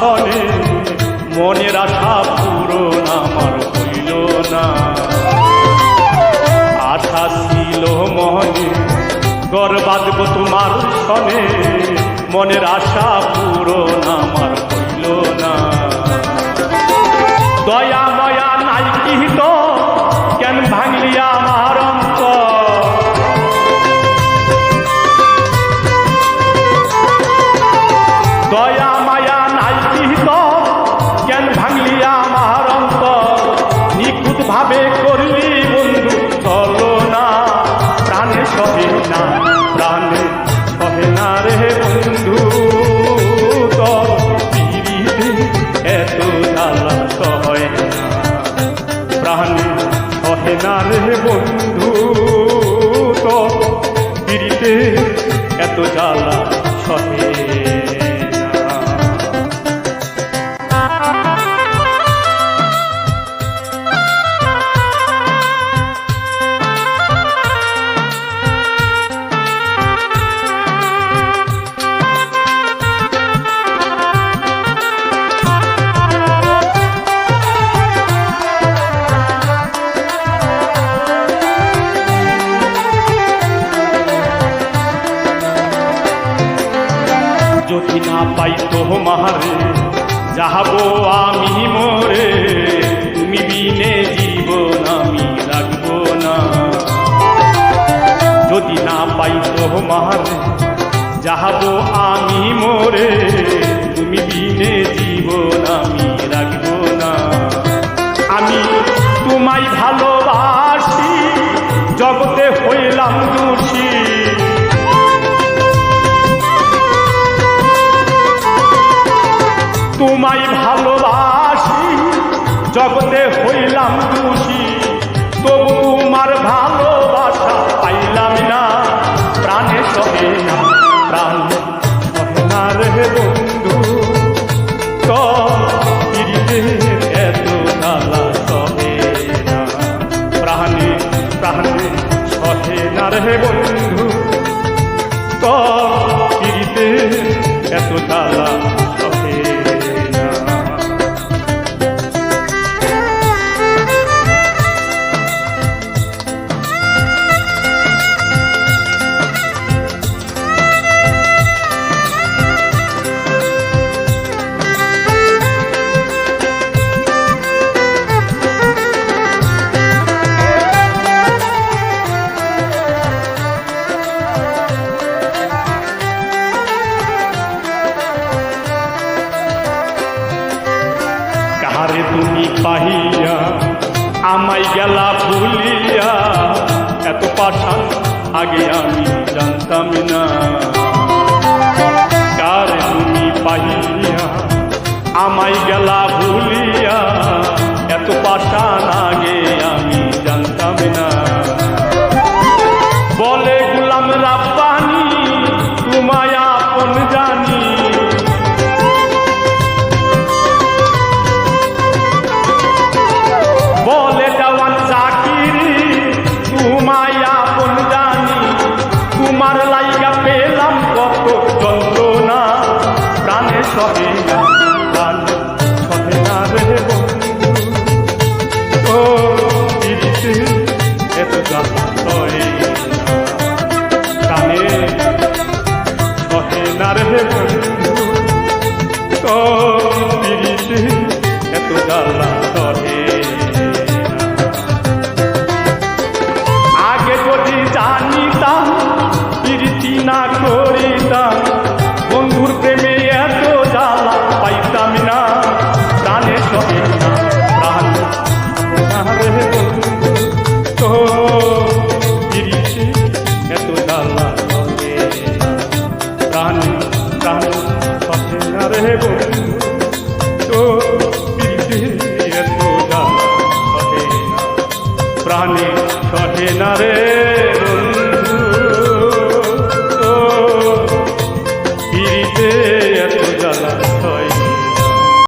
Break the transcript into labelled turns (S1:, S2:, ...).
S1: সনে মনের আশা পূরণ আমার হইল না। আশা ছিল মনে গর্বাদব তোমার সনে, মনের আশা না বন্ধু তো এত জ্বালা। তো মারে আমি মোরে, তুমি বিনে জীবন আমি রাখব না। যদি না পাই তো মারে যাহাবো আমি মোরে, তুমি বিনে জীবন আমি রাখব জগতে হইলাম দোষী তবু তোমার ভালোবাসা পাইলাম না। প্রাণে সহে না, প্রাণে সহে না রে বন্ধু তো পিড়িতে এত নালা সহে না। প্রাণে প্রাণে সহে না রে বন্ধু তো পাহিয়া আমাই গেলা ভুলিয়া এত পাঠান আগে আমি জানতাম না। জ্বালা ধরে আগে যদি জানিতাম, প্রীতি না করিতাম, বন্ধুর প্রেমে এত জ্বালা পাইতাম না, প্রাণে সবে না, প্রাণ আরে বন্ধু, তো প্রীতি এত জ্বালা না রে।